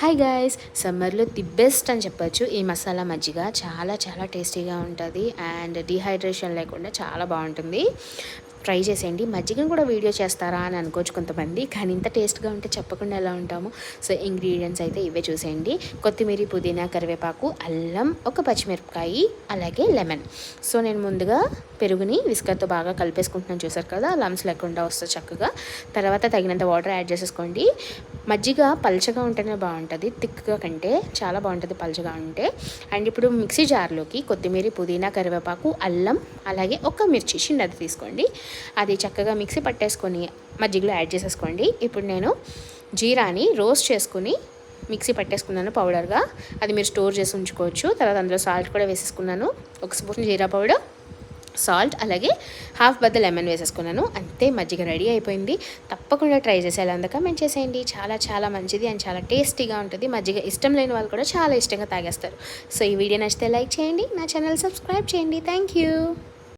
Hi guys సమ్మర్లో the best అని చెప్పొచ్చు. ఈ మసాలా మజ్జిగ చాలా చాలా టేస్టీగా ఉంటుంది. అండ్ డిహైడ్రేషన్ లేకుండా చాలా బాగుంటుంది. ట్రై చేసేయండి. మజ్జిగను కూడా వీడియో చేస్తారా అని అనుకోవచ్చు కొంతమంది. కానీ ఇంత టేస్ట్గా ఉంటే చెప్పకుండా ఎలా ఉంటాము? సో ఇంగ్రీడియంట్స్ అయితే ఇవే చూసేయండి. కొత్తిమీర పుదీనా కరివేపాకు అల్లం ఒక పచ్చిమిరపకాయ అలాగే లెమన్. సో నేను ముందుగా పెరుగుని విస్కర్తో బాగా కలిపేసుకుంటున్నాను చూసారు కదా? లమ్స్ లేకుండా వస్తుంది చక్కగా. తర్వాత తగినంత వాటర్ యాడ్ చేసేసుకోండి. మజ్జిగ పల్చగా ఉంటేనే బాగుంటుంది. థిక్గా కంటే చాలా బాగుంటుంది పల్చగా ఉంటే. అండ్ ఇప్పుడు మిక్సీ జార్లోకి కొత్తిమీర పుదీనా కరివేపాకు అల్లం అలాగే ఒక మిర్చి చిన్నది తీసుకోండి. అది చక్కగా మిక్సీ పట్టేసుకొని మజ్జిగలో యాడ్ చేసేసుకోండి. ఇప్పుడు నేను జీరాని రోస్ట్ చేసుకుని మిక్సీ పట్టేసుకున్నాను పౌడర్గా. అది మీరు స్టోర్ చేసి ఉంచుకోవచ్చు. తర్వాత అందులో సాల్ట్ కూడా వేసేసుకున్నాను. ఒక స్పూన్ జీరా పౌడర్ సాల్ట్ అలాగే హాఫ్ బద్ద లెమన్ వేసేసుకున్నాను. అంతే మజ్జిగ రెడీ అయిపోయింది. తప్పకుండా ట్రై చేసేలా అందుక మేము చేసేయండి. చాలా చాలా మంచిది అండ్ చాలా టేస్టీగా ఉంటుంది. మజ్జిగ ఇష్టం లేని వాళ్ళు కూడా చాలా ఇష్టంగా తాగేస్తారు. సో ఈ వీడియో నచ్చితే లైక్ చేయండి. నా ఛానల్ సబ్స్క్రైబ్ చేయండి. Thank you